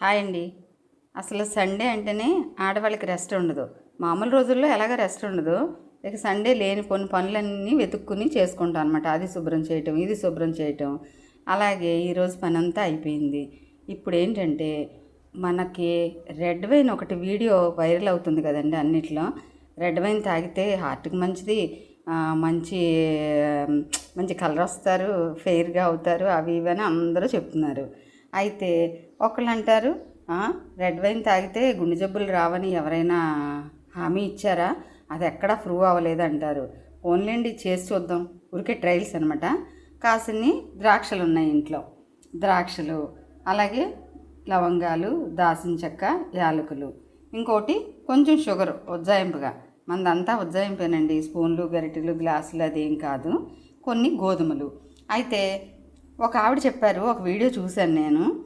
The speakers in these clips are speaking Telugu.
హాయ్ అండి. అసలు సండే అంటేనే ఆడవాళ్ళకి రెస్ట్ ఉండదు. మామూలు రోజుల్లో ఎలాగ రెస్ట్ ఉండదు. ఇక సండే లేని కొన్ని పనులన్నీ వెతుక్కుని చేసుకుంటాం అనమాట అది శుభ్రం చేయటం ఇది శుభ్రం చేయటం. అలాగే ఈరోజు పని అంతా అయిపోయింది. ఇప్పుడు ఏంటంటే మనకి రెడ్ వైన్ ఒకటి వీడియో వైరల్ అవుతుంది కదండి అన్నిట్లో. రెడ్ వైన్ తాగితే హార్ట్కి మంచిది మంచి మంచి కలర్ వస్తారు ఫెయిర్గా అవుతారు అవి ఇవని అందరూ చెప్తున్నారు. అయితే ఒకళ్ళు అంటారు రెడ్ వైన్ తాగితే గుండె జబ్బులు రావని ఎవరైనా హామీ ఇచ్చారా? అది ఎక్కడా ప్రూవ్ అవ్వలేదు అంటారు ఓన్లేండి చేసి చూద్దాం. ఊరికే ట్రయల్స్ అనమాట కాసిన్ని ద్రాక్షలు ఉన్నాయి ఇంట్లో. ద్రాక్షలు అలాగే లవంగాలు దాసిన చెక్క యాలకులు. ఇంకోటి కొంచెం షుగర్ ఉజ్జాయింపుగా. మందంతా ఉజ్జాయింపేనండి. స్పూన్లు గరిటెలు గ్లాసులు అదేం కాదు. కొన్ని గోధుమలు. అయితే ఒక ఆవిడ చెప్పారు ఒక వీడియో చూశాను నేను.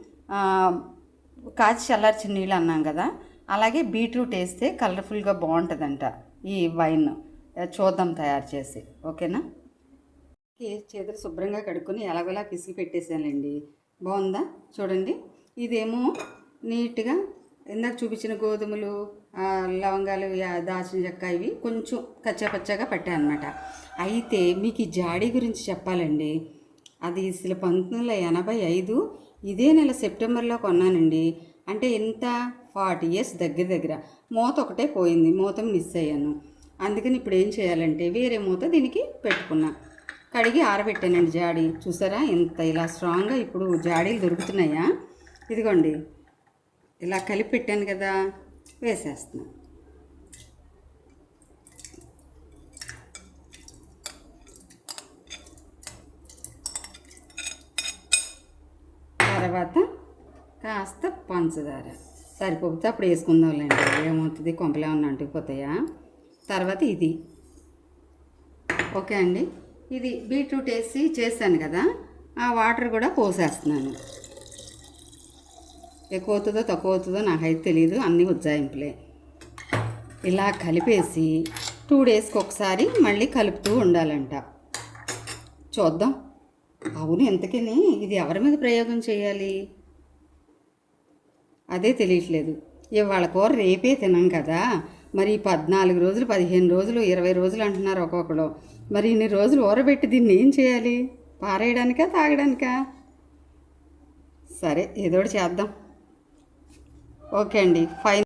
కాచి చల్లార్చిన నీళ్ళు అన్నాం కదా అలాగే బీట్రూట్ వేస్తే కలర్ఫుల్గా బాగుంటుందంట ఈ వైన్. చూద్దాం తయారు చేసి ఓకేనా? చేతులు శుభ్రంగా కడుక్కొని ఎలాగోలా పిసికి పెట్టేశానండి. బాగుందా? చూడండి. ఇదేమో నీట్గా ఇందాక చూపించిన గోధుమలు లవంగాలు యా- దాల్చిన చెక్క ఇవి కొంచెం కచ్చాపచ్చాగా పట్టాయన్నమాట. అయితే మీకు ఈ జాడీ గురించి చెప్పాలండి. అది అసలు పంతొమ్మిది వందల ఎనభై ఐదు ఇదే నెల సెప్టెంబర్లో కొన్నానండి. అంటే ఎంత? ఫార్టీ ఇయర్స్ దగ్గర దగ్గర. మూత ఒకటే పోయింది. మూత మిస్ అయ్యాను. అందుకని ఇప్పుడు ఏం చేయాలంటే వేరే మూత దీనికి పెట్టుకున్నా. కడిగి ఆరబెట్టానండి జాడి. చూసారా? ఎంత ఇలా స్ట్రాంగ్గా ఇప్పుడు జాడీలు దొరుకుతున్నాయా? ఇదిగోండి. ఇలా కలిపి పెట్టాను కదా. వేసేస్తున్నాను తర్వాత కాస్త పంచదార. సరిపోతే అప్పుడు వేసుకుందాంలేండి ఏమవుతుంది? కొంపలు ఏమన్నా అంటుకుపోతాయా? తర్వాత ఇది. ఓకే అండి. ఇది బీట్రూట్ వేసి చేశాను కదా ఆ వాటర్ కూడా పోసేస్తున్నాను. ఎక్కువ అవుతుందో తక్కువ అవుతుందో నాకైతే తెలియదు అన్నీ ఉజ్జాయింపులే. ఇలా కలిపేసి టూ డేస్కి ఒకసారి మళ్ళీ కలుపుతూ ఉండాలంట. చూద్దాం. అవును ఎంతకని ఇది ఎవరి మీద ప్రయోగం చేయాలి? అదే తెలియట్లేదు. ఇవాళ కూర రేపే తినం కదా. మరి పద్నాలుగు రోజులు పదిహేను రోజులు ఇరవై రోజులు అంటున్నారు ఒక్కొక్కడు మరి ఇన్ని రోజులు ఊరబెట్టి దీన్ని ఏం చేయాలి? పారేయడానికా తాగడానికా? సరే ఏదోటి చేద్దాం. ఓకే అండి ఫైన్.